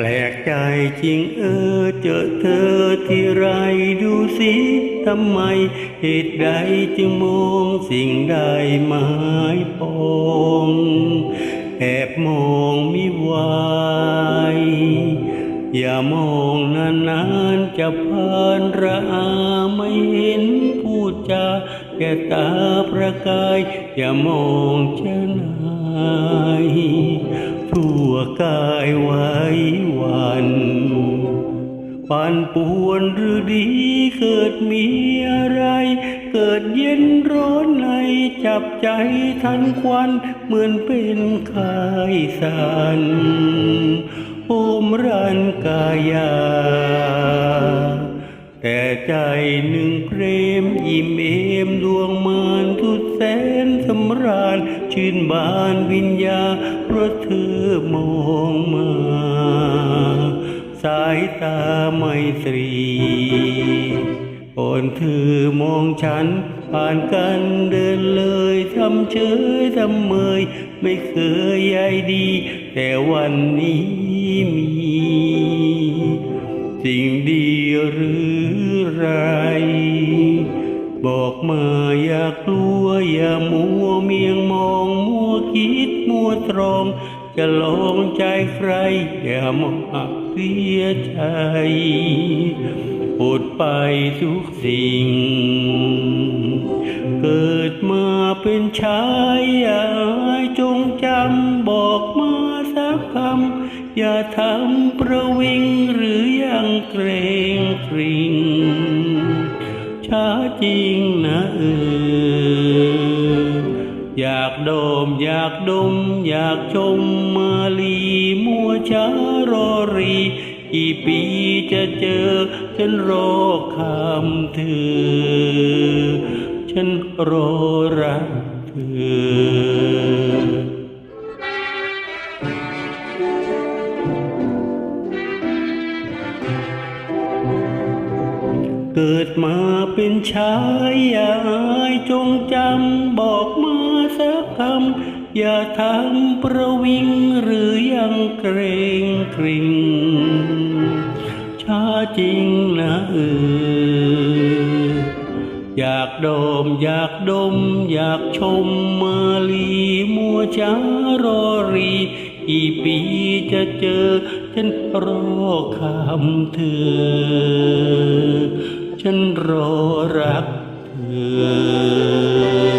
แปลกใจจริงเออเจอเธอที่ไรดูสิทำไมเหตุใดจึงมองสิ่งใดหมายปอง แอบมองมิไหว อย่ามองนานๆจะผ่านระอาไม่เห็นพูดจาแก่ตาประกาย อย่ามองเช่นายทั่วกายไว้วันปั่นป่วนหรือดีเกิดมีอะไร เกิดเย็นร้อนในจับใจทันควันเหมือนเป็นคายสัน โอมรันกายา แต่ใจหนึ่งเพรมอิ่มเอมดวงมานทุดแสนสำราญ ชื่นบานวิญญาเพราะเธอมองมา สายตาไม่ตรีก่อนเธอมองฉัน ผ่านกันเดินเลยทำเฉยทำเมย ไม่เคยใยดี แต่วันนี้ มี สิ่งดีหรือไร บอกมาอย่ากลัวอย่ามัวเมียงมองมัวคิดมัวตรอง จะลองใจใคร อย่ามาเสียใจพูดไปทุกสิ่ง เกิดมาเป็นชายอย่าให้จงจำบอกมา อย่าทำประวิงหรือยังเกรงกริงช้าจริงนะเอออยากโดมอยากดม อยากชมมาลีมัวช้ารอรีกี่ปีจะเจอ ฉันรอคำเธอ ฉันรอรักเธอ เกิดมาเป็นชายอย่าอายจงจำบอกมาสักคำอย่าทำประวิงหรือยังเกรงกริงชาจริงนะเอออยากดมอยากดม อยากชมมาลีมัวช้ารอรีกี่ปีจะเจอฉันรอคำเธอ ฉันรอรักเธอ